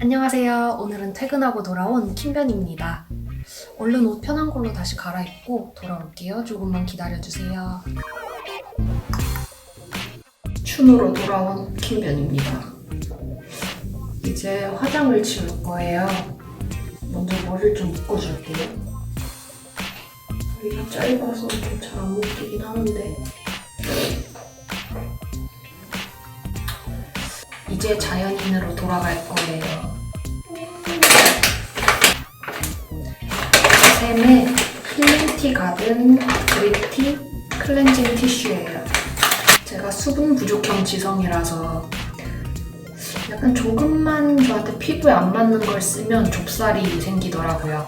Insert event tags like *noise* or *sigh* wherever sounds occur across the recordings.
안녕하세요. 오늘은 퇴근하고 돌아온 킴변입니다. 얼른 옷 편한 걸로 다시 갈아입고 돌아올게요. 조금만 기다려주세요. 춘으로 돌아온 킴변입니다. 이제 화장을 지울 거예요. 먼저 머리를 좀 묶어줄게요. 머리가 짧아서 좀잘안 묶이긴 하는데 이제 자연인으로 돌아갈 거예요. 샘의 힐링티 가든 그립티 클렌징 티슈예요. 제가 수분 부족형 지성이라서 약간 조금만 저한테 피부에 안 맞는 걸 쓰면 좁쌀이 생기더라고요.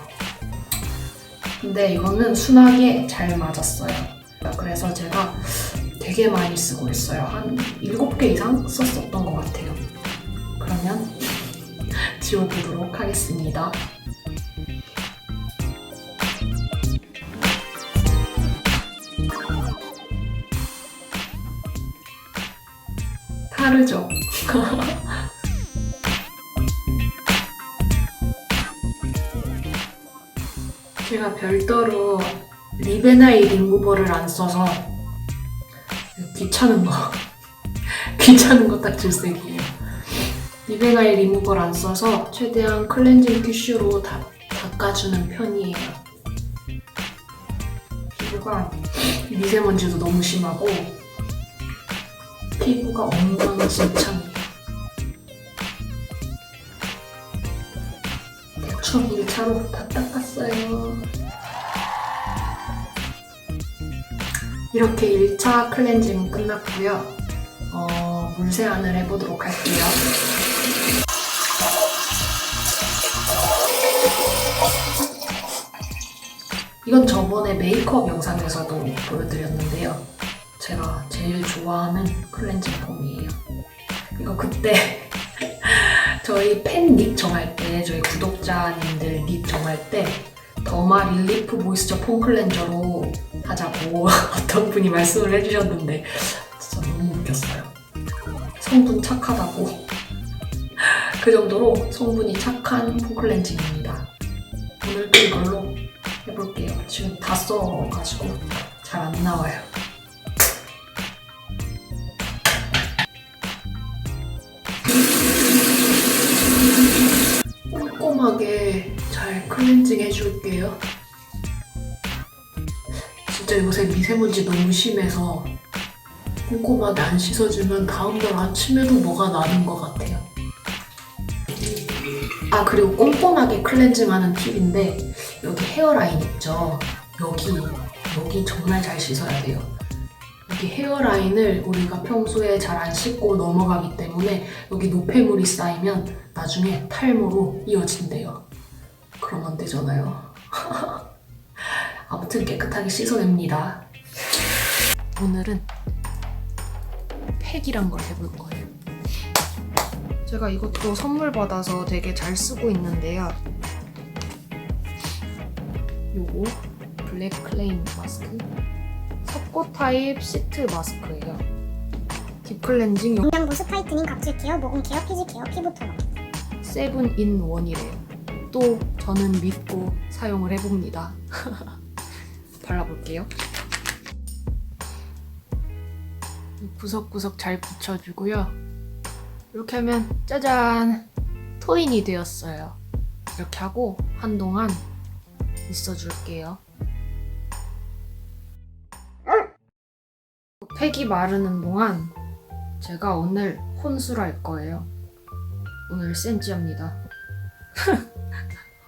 근데 이거는 순하게 잘 맞았어요. 그래서 제가 되게 많이 쓰고 있어요. 한 7개 이상 썼었던 것 같아요. 그러면 지워보도록 하겠습니다. 다르죠? *laughs* 제가 별도로 리베나이 리무버를 안 써서 귀찮은 거 *laughs* 귀찮은 거 딱 질색이에요 리베나이 리무버를 안 써서 최대한 클렌징 티슈로 다, 닦아주는 편이에요 피부가 미세먼지도 너무 심하고 피부가 엉망진창이에요 대충 1차로 다 닦았어요 이렇게 1차 클렌징 끝났고요. 어, 물세안을 해보도록 할게요. 이건 저번에 메이크업 영상에서도 보여드렸는데요. 제가 제일 좋아하는 클렌징 폼이에요. 이거 그때 *laughs* 저희 팬 닉 정할 때, 저희 구독자님들 닉 정할 때 더마 릴리프 모이스처 폼 클렌저로 하자고 *laughs* 어떤 분이 말씀을 해주셨는데 진짜 너무 웃겼어요. 성분 착하다고. *laughs* 그 정도로 성분이 착한 폼 클렌징입니다. 오늘도 이걸로 해볼게요. 지금 다 써가지고 잘 안 나와요. 꼼꼼하게 잘 클렌징 해줄게요. 진짜 요새 미세먼지 너무 심해서 꼼꼼하게 안 씻어주면 다음날 아침에도 뭐가 나는 것 같아요. 아 그리고 꼼꼼하게 클렌징하는 팁인데 여기 헤어라인 있죠? 여기 여기 정말 잘 씻어야 돼요. 여기 헤어라인을 우리가 평소에 잘 안 씻고 넘어가기 때문에 여기 노폐물이 쌓이면 나중에 탈모로 이어진대요. 안 되잖아요. *laughs* 아무튼 깨끗하게 씻어냅니다. 오늘은 팩이란 걸 해볼 거예요. 제가 이것도 선물 받아서 되게 잘 쓰고 있는데요. 요거 블랙 클레임 마스크 석고 타입 시트 마스크예요. 딥 클렌징 영양 보습 타이트닝 각질 케어 모공 케어 피지 케어 피부 토너 세븐 인 원이래요. 또 저는 믿고 사용을 해봅니다. *laughs* 발라볼게요. 구석구석 잘 붙여주고요. 이렇게 하면 짜잔 토인이 되었어요. 이렇게 하고 한동안 있어줄게요. 팩이 마르는 동안 제가 오늘 혼술할 거예요. 오늘 센지합니다.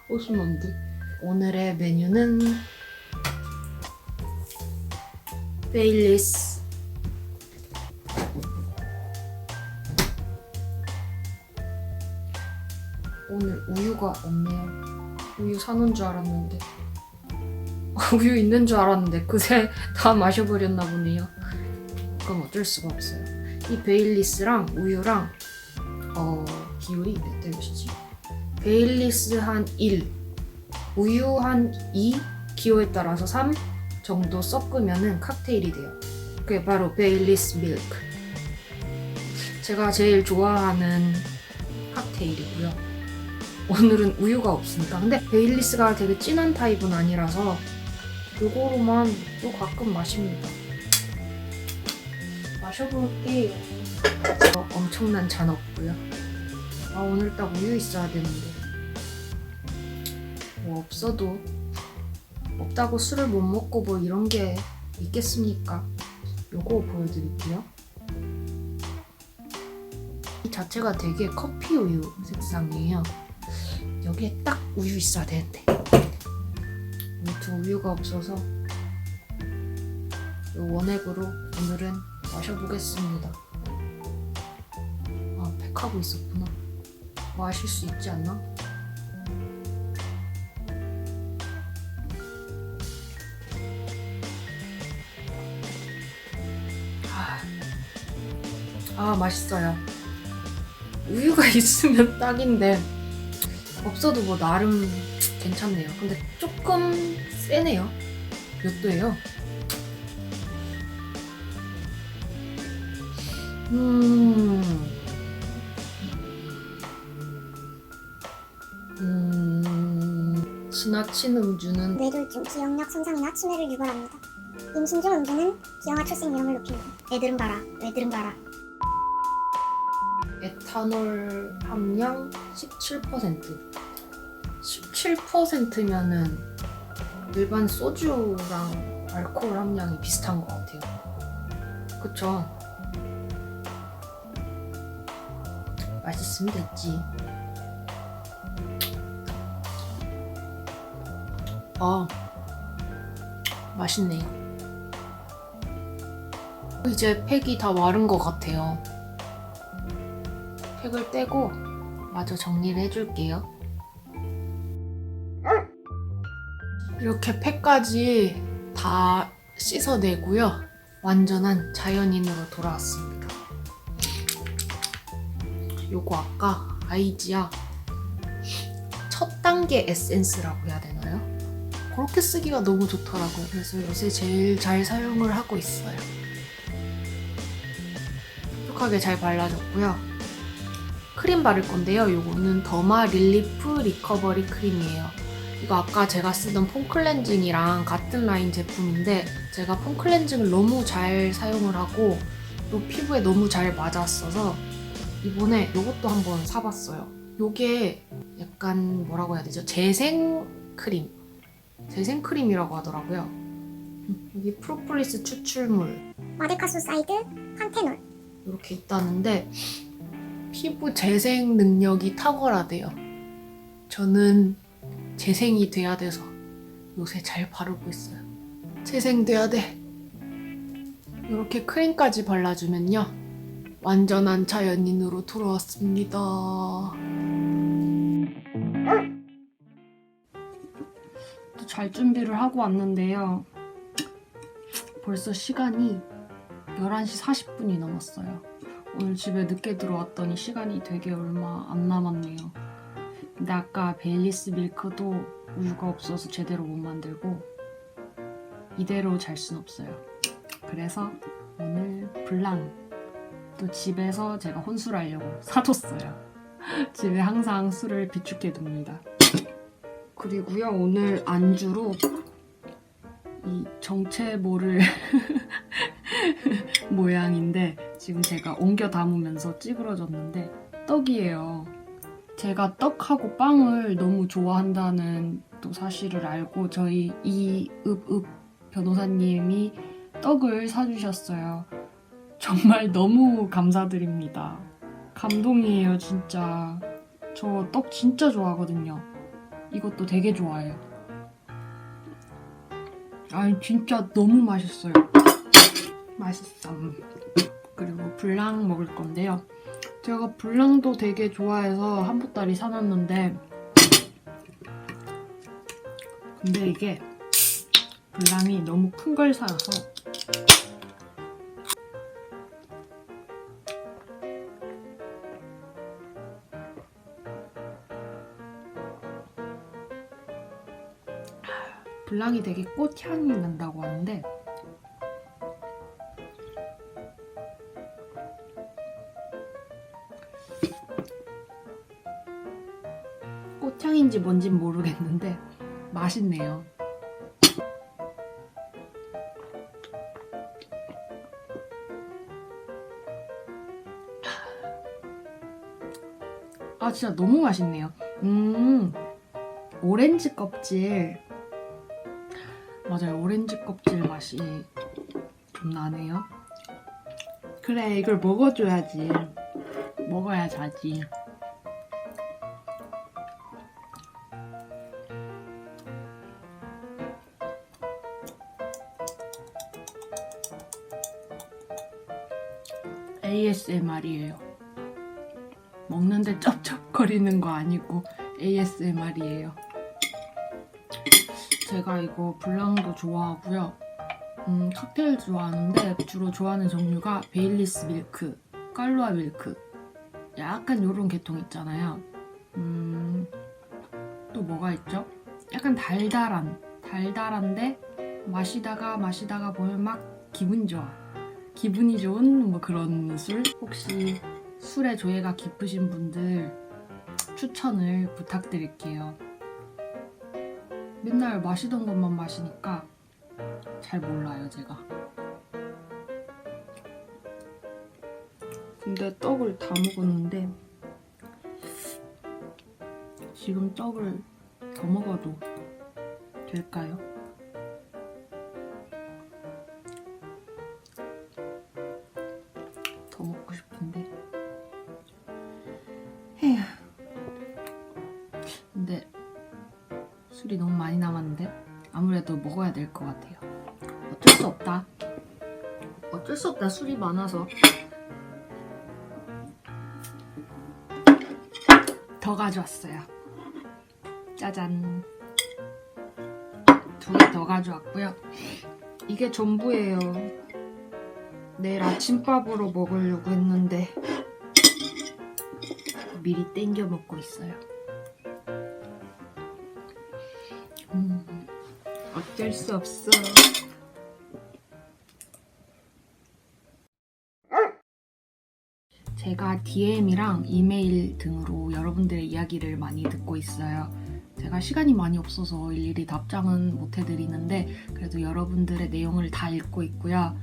웃으면 안 돼. 오늘의 메뉴는 베일리스 오늘 우유가 없네요. 우유 사놓은 줄 알았는데 *laughs* 우유 있는 줄 알았는데 그새 다 마셔버렸나 보네요. 그럼 어쩔 수가 없어요. 이 베일리스랑 우유랑 어 비율이 몇 대 몇이지? 베일리스 한 1, 우유 한 2, 기호에 따라서 3 정도 섞으면은 칵테일이 돼요. 그게 바로 베일리스 밀크. 제가 제일 좋아하는 칵테일 칵테일이고요. 오늘은 우유가 없습니다. 근데 베일리스가 되게 진한 타입은 아니라서 요거로만 또 가끔 마십니다. 마셔볼게요. 어, 엄청난 잔 없고요. 아 오늘 딱 우유 있어야 되는데 뭐 없어도 없다고 술을 못 먹고 뭐 이런 게 있겠습니까? 요거 보여드릴게요. 이 자체가 되게 커피 우유 색상이에요. 여기에 딱 우유 있어야 되는데 아무튼 우유가 없어서 요 원액으로 오늘은 마셔보겠습니다. 아 팩하고 있었구나. 마실 수 있지 않나? 아, 아 맛있어요. 우유가 *laughs* 있으면 딱인데 없어도 뭐 나름 괜찮네요. 근데 조금 세네요. 몇 도예요? 음. 음. 지나친 음주는 뇌졸중, 기억력 손상이나 치매를 유발합니다. 임신 중 음주는 기형아 출생 위험을 높입니다. 애들은 봐라, 애들은 봐라. 에탄올 함량 17%. 17%면은 일반 소주랑 알코올 함량이 비슷한 것 같아요. 그쵸? 맛있으면 됐지. 아, 맛있네요. 이제 팩이 다 마른 것 같아요. 팩을 떼고 마저 정리를 해줄게요. 이렇게 팩까지 다 씻어내고요. 완전한 자연인으로 돌아왔습니다. 요거 아까 아이지아 첫 단계 에센스라고 해야 되나요? 그렇게 쓰기가 너무 좋더라고요. 그래서 요새 제일 잘 사용을 하고 있어요. 촉촉하게 잘 발라졌고요. 크림 바를 건데요. 요거는 더마 릴리프 리커버리 크림이에요. 이거 아까 제가 쓰던 폼 클렌징이랑 같은 라인 제품인데 제가 폼 클렌징을 너무 잘 사용을 하고 또 피부에 너무 잘 맞았어서 이번에 요것도 한번 사봤어요. 요게 약간 뭐라고 해야 되죠? 재생 크림. 재생 크림이라고 하더라고요. 음, 여기 프로폴리스 추출물 마데카소사이드, 판테놀. 이렇게 있다는데 피부 재생 능력이 탁월하대요. 저는 재생이 돼야 돼서 요새 잘 바르고 있어요. 재생돼야 돼. 이렇게 크림까지 발라주면요. 완전한 자연인으로 돌아왔습니다. 또 잘 준비를 하고 왔는데요. 벌써 시간이 11시 40분이 넘었어요. 오늘 집에 늦게 들어왔더니 시간이 되게 얼마 안 남았네요. 근데 아까 베일리스 밀크도 우유가 없어서 제대로 못 만들고 이대로 잘 순 없어요. 그래서 오늘 블랑 또 집에서 제가 혼술을 하려고 사줬어요. *laughs* 집에 항상 술을 비축해 둡니다. *laughs* 그리고요 오늘 안주로 이 정체모를 *laughs* 모양인데 지금 제가 옮겨 담으면서 찌그러졌는데 떡이에요. 제가 떡하고 빵을 너무 좋아한다는 또 사실을 알고 저희 이읍읍 변호사님이 떡을 사주셨어요. 정말 너무 감사드립니다. 감동이에요, 진짜. 저 떡 진짜 좋아하거든요. 이것도 되게 좋아해요. 아니, 진짜 너무 맛있어요. 맛있어. 그리고 블랑 먹을 건데요. 제가 블랑도 되게 좋아해서 한 보따리 사놨는데 근데 이게 블랑이 너무 큰 걸 사서 블랑이 되게 꽃향이 난다고 하는데 합창인지 뭔진 모르겠는데 맛있네요. 아 진짜 너무 맛있네요. 음 오렌지 껍질 맞아요 오렌지 껍질 맛이 좀 나네요. 그래 이걸 먹어줘야지 먹어야 자지. ASMR이에요. 먹는데 쩝쩝거리는 거 아니고 ASMR이에요. 제가 이거 블랑도 좋아하고요. 음, 칵테일 좋아하는데 주로 좋아하는 종류가 베일리스 밀크, 깔루아 밀크. 약간 요런 계통 있잖아요. 음, 또 뭐가 있죠? 약간 달달한, 달달한데 마시다가 마시다가 보면 막 기분 좋아. 기분이 좋은 뭐 그런 술? 혹시 술에 조예가 깊으신 분들 추천을 부탁드릴게요. 맨날 마시던 것만 마시니까 잘 몰라요, 제가. 근데 떡을 다 먹었는데 지금 떡을 더 먹어도 될까요? 될 것 같아요. 어쩔 수 없다. 어쩔 수 없다. 술이 많아서. 더 가져왔어요. 짜잔. 두 개 더 가져왔고요. 이게 전부예요. 내일 아침밥으로 먹으려고 했는데 미리 땡겨 먹고 있어요. 어쩔 수 없어. 제가 DM이랑 이메일 등으로 여러분들의 이야기를 많이 듣고 있어요. 제가 시간이 많이 없어서 일일이 답장은 못 해드리는데 그래도 여러분들의 내용을 다 읽고 있고요.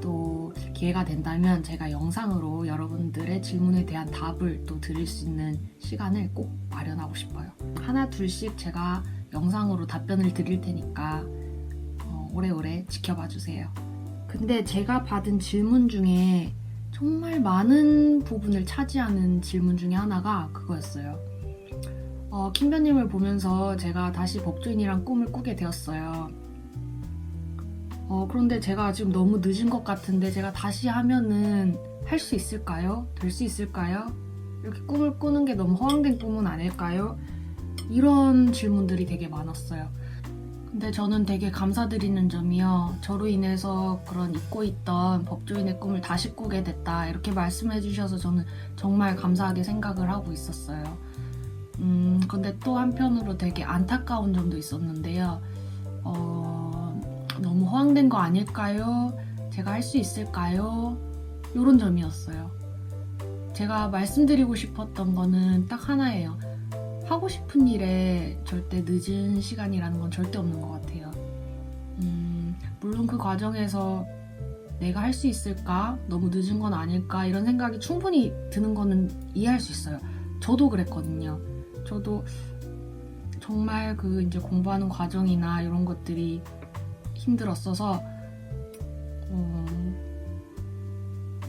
또 기회가 된다면 제가 영상으로 여러분들의 질문에 대한 답을 또 드릴 수 있는 시간을 꼭 마련하고 싶어요. 하나 둘씩 제가 영상으로 답변을 드릴 테니까 어, 오래오래 지켜봐 주세요. 근데 제가 받은 질문 중에 정말 많은 부분을 차지하는 질문 중에 하나가 그거였어요. 어, 킴변님을 보면서 제가 다시 법조인이란 꿈을 꾸게 되었어요. 어, 그런데 제가 지금 너무 늦은 것 같은데 제가 다시 하면은 할 수 있을까요? 될 수 있을까요? 이렇게 꿈을 꾸는 게 너무 허황된 꿈은 아닐까요? 이런 질문들이 되게 많았어요. 근데 저는 되게 감사드리는 점이요. 저로 인해서 그런 잊고 있던 법조인의 꿈을 다시 꾸게 됐다. 이렇게 말씀해 주셔서 저는 정말 감사하게 생각을 하고 있었어요. 음, 근데 또 한편으로 되게 안타까운 점도 있었는데요. 어, 너무 허황된 거 아닐까요? 제가 할 수 있을까요? 이런 점이었어요. 제가 말씀드리고 싶었던 거는 딱 하나예요. 하고 싶은 일에 절대 늦은 시간이라는 건 절대 없는 것 같아요. 음, 물론 그 과정에서 내가 할 수 있을까? 너무 늦은 건 아닐까? 이런 생각이 충분히 드는 거는 이해할 수 있어요. 저도 그랬거든요. 저도 정말 그 이제 공부하는 과정이나 이런 것들이 힘들었어서, 어,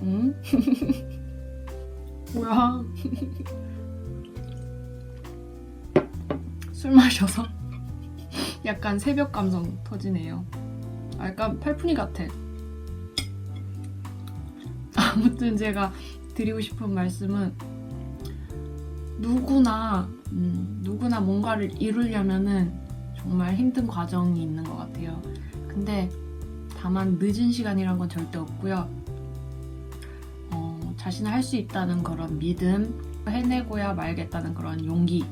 음? *laughs* 뭐야? *laughs* 술 마셔서 *laughs* 약간 새벽 감성 터지네요. 아, 약간 팔푼이 같아. *laughs* 아무튼 제가 드리고 싶은 말씀은 누구나 음, 누구나 뭔가를 이루려면은 정말 힘든 과정이 있는 것 같아요. 근데 다만 늦은 시간이란 건 절대 없고요. 어, 자신을 할 수 있다는 그런 믿음, 해내고야 말겠다는 그런 용기,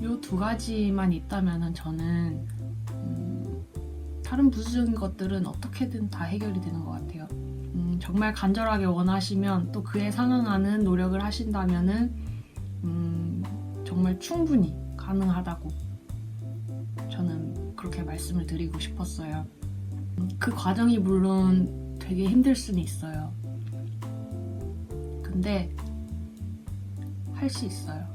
요 두 가지만 있다면은 저는 음, 다른 부수적인 것들은 어떻게든 다 해결이 되는 것 같아요. 음, 정말 간절하게 원하시면 또 그에 상응하는 노력을 하신다면은 음, 정말 충분히 가능하다고 저는 그렇게 말씀을 드리고 싶었어요. 그 과정이 물론 되게 힘들 수는 있어요. 근데 할 수 있어요.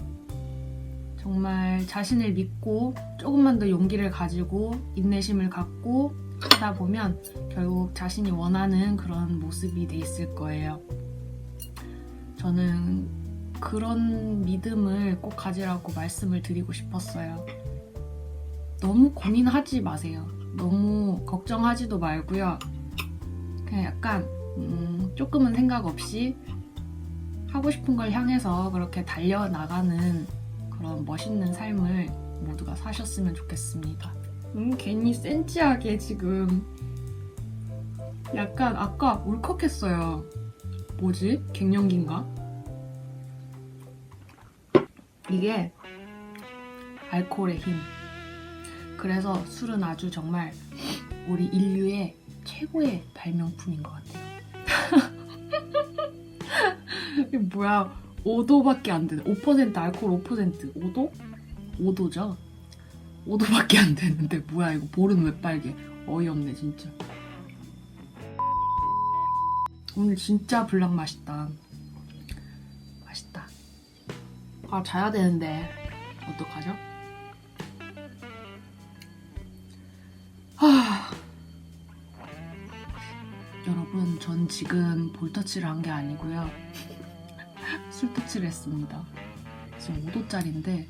정말 자신을 믿고 조금만 더 용기를 가지고 인내심을 갖고 하다 보면 결국 자신이 원하는 그런 모습이 돼 있을 거예요. 저는 그런 믿음을 꼭 가지라고 말씀을 드리고 싶었어요. 너무 고민하지 마세요. 너무 걱정하지도 말고요. 그냥 약간 음, 조금은 생각 없이 하고 싶은 걸 향해서 그렇게 달려나가는 그런 멋있는 삶을 모두가 사셨으면 좋겠습니다. 음, 괜히 센치하게 지금 약간 아까 울컥했어요. 뭐지? 갱년기인가? 이게 알코올의 힘. 그래서 술은 아주 정말 우리 인류의 최고의 발명품인 것 같아요. *laughs* 이게 뭐야? 5도밖에 안 되는 5% 알코올 5% 5도? 5도죠? 5도밖에 안 되는데 뭐야 이거 볼은 왜 빨개? 어이없네 진짜. 오늘 진짜 불락 맛있다. 맛있다. 아 자야 되는데 어떡하죠? 하... 여러분 전 지금 볼터치를 한 게 아니고요. 술터치를 했습니다. 지금 5도짜리인데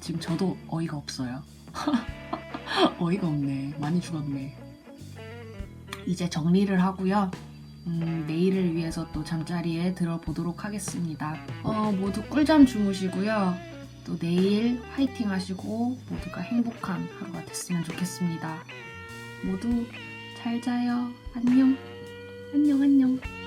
지금 저도 어이가 없어요. *laughs* 어이가 없네. 많이 죽었네. 이제 정리를 하고요. 음, 내일을 위해서 또 잠자리에 들어보도록 하겠습니다. 어, 모두 꿀잠 주무시고요. 또 내일 화이팅 하시고 모두가 행복한 하루가 됐으면 좋겠습니다. 모두 잘 자요. 안녕. 안녕, 안녕.